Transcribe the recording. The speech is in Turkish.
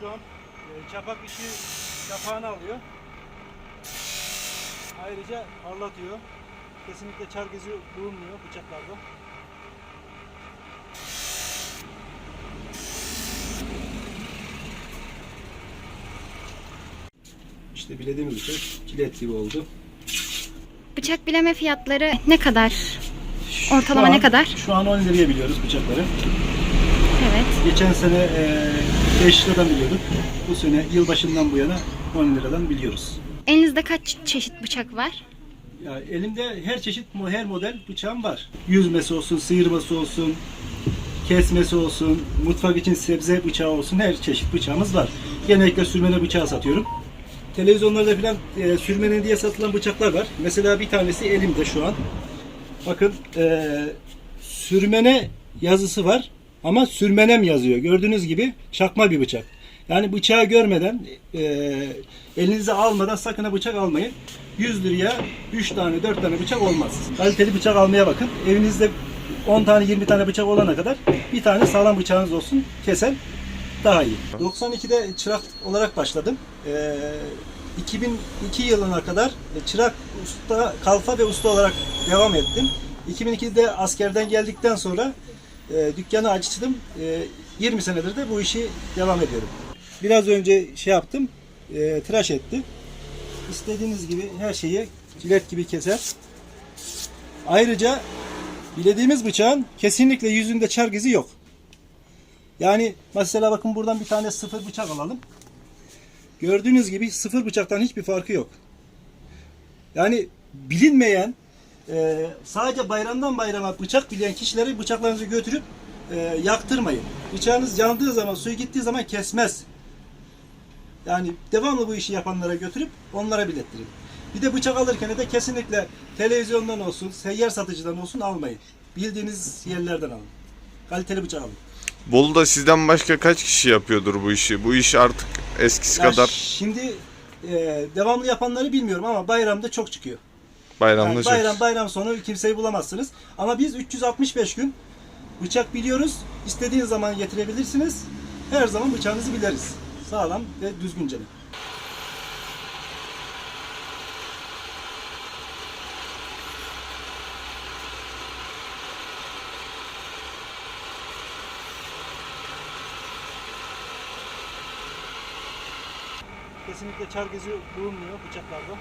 şu an e, çapak işi yapağını alıyor. Ayrıca parlatıyor. Kesinlikle çar izi bulunmuyor bıçaklarda. İşte bilediğimiz bıçak kilet gibi oldu. Bıçak bileme fiyatları ne kadar? Ortalama an- ne kadar? Şu an 10 liraya biliyoruz bıçakları. Evet. Geçen sene e, 5 liradan biliyorduk. Bu sene yılbaşından bu yana 10 liradan biliyoruz. Elinizde kaç çeşit bıçak var? Ya elimde her çeşit her model bıçağım var. Yüzmesi olsun, sıyırması olsun, kesmesi olsun, mutfak için sebze bıçağı olsun her çeşit bıçağımız var. Genellikle sürmene bıçağı satıyorum. Televizyonlarda falan e, sürmene diye satılan bıçaklar var. Mesela bir tanesi elimde şu an. Bakın e, sürmene yazısı var ama sürmenem yazıyor. Gördüğünüz gibi çakma bir bıçak. Yani bıçağı görmeden, e, elinize almadan sakın ha bıçak almayın. 100 liraya 3 tane 4 tane bıçak olmaz. Kaliteli bıçak almaya bakın. Evinizde 10 tane 20 tane bıçak olana kadar bir tane sağlam bıçağınız olsun. Kesen daha iyi. 92'de çırak olarak başladım. Ee, 2002 yılına kadar çırak usta, kalfa ve usta olarak devam ettim. 2002'de askerden geldikten sonra e, dükkanı açtım. E, 20 senedir de bu işi devam ediyorum. Biraz önce şey yaptım, e, tıraş etti. İstediğiniz gibi her şeyi cilet gibi keser. Ayrıca bilediğimiz bıçağın kesinlikle yüzünde izi yok. Yani mesela bakın buradan bir tane sıfır bıçak alalım. Gördüğünüz gibi sıfır bıçaktan hiçbir farkı yok. Yani bilinmeyen e, sadece bayramdan bayrama bıçak bilen kişileri bıçaklarınızı götürüp e, yaktırmayın. Bıçağınız yandığı zaman, suyu gittiği zaman kesmez. Yani devamlı bu işi yapanlara götürüp onlara bilettirin. Bir de bıçak alırken de kesinlikle televizyondan olsun, seyyar satıcıdan olsun almayın. Bildiğiniz yerlerden alın. Kaliteli bıçak alın. Bolu'da sizden başka kaç kişi yapıyordur bu işi? Bu iş artık eskisi Ya kadar Şimdi e, devamlı yapanları bilmiyorum ama bayramda çok çıkıyor. Bayramda Yani çok. bayram bayram sonu kimseyi bulamazsınız. Ama biz 365 gün bıçak biliyoruz. İstediğiniz zaman getirebilirsiniz. Her zaman bıçağınızı biliriz. Sağlam ve düzgünce. Kesinlikle çar izi bulunmuyor bıçaklarda.